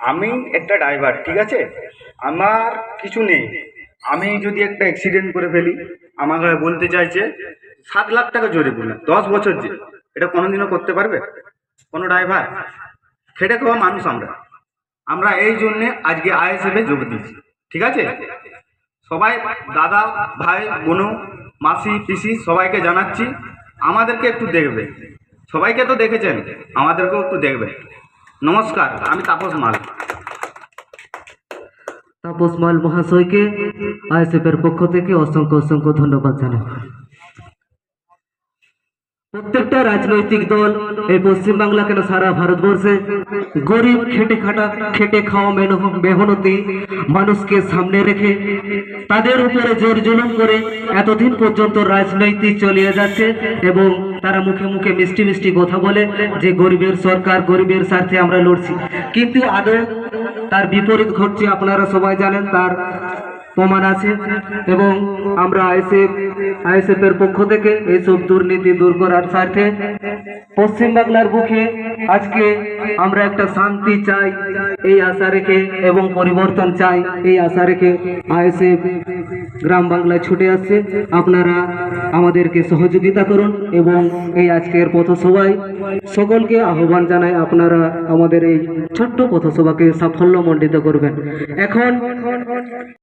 আমি একটা ড্রাইভার ঠিক আছে? আমার কিছু নেই। আমি যদি একটা অ্যাক্সিডেন্ট করে ফেলি, আমাকে বলতে চাইছে, সাত লাখ টাকা জোরে জরিমানা দশ বছর যে এটা কোনোদিনও করতে পারবে? কোনো ড্রাইভার খেটে খাওয়া মানুষ আমরা। আমরা এই জন্যে আজকে আইএসএফে যোগ দিয়েছি, ঠিক আছে? সবাই, দাদা, ভাই, বোনু, মাসি, পিসি, সবাইকে জানাচ্ছি, আমাদেরকে একটু দেখবে। সবাইকে তো দেখেছেন, আমাদেরকেও একটু দেখবে। নমস্কার, আমি তাপস মাল। তাপস মাল মহাশয়কে, আইএসএফের পক্ষ থেকে অসংখ্য অসংখ্য ধন্যবাদ জানাই। প্রত্যেকটা রাজনৈতিক দল এই পশ্চিমবাংলা কেন সারা ভারতবর্ষে গরিব খেটে খাটা, খেটে খাওয়া মেহন- মেহনতি মানুষকে সামনে রেখে তাদের উপরে জোর জুলুম করে এতদিন পর্যন্ত রাজনৈতিক চলিয়ে যাচ্ছে এবং তারা মুখে মুখে মিষ্টি মিষ্টি কথা বলে যে গরিবের সরকার, গরিবের স্বার্থে আমরা লড়ছি। কিন্তু আদৌ তার বিপরীত ঘটছে আপনারা সবাই জানেন, তার প্রমাণ আছে। এবং আমরা আইএসএফ আইএসএফ এর পক্ষ থেকে এইসব দুর্নীতি দূর করার স্বার্থে পশ্চিমবাংলার বুকে আজকে আমরা একটা শান্তি চাই, এই আশা রেখে এবং পরিবর্তন চাই, এই আশা রেখে আইএসএফ গ্রাম বাংলায় ছুটে আসছে। আপনারা আমাদেরকে সহযোগিতা করুন এবং এই আজকের পথসভায় সকলকে আহ্বান জানাই আপনারা আমাদের এই ছোট্ট পথসভাকে সাফল্যমণ্ডিত করবেন। এখন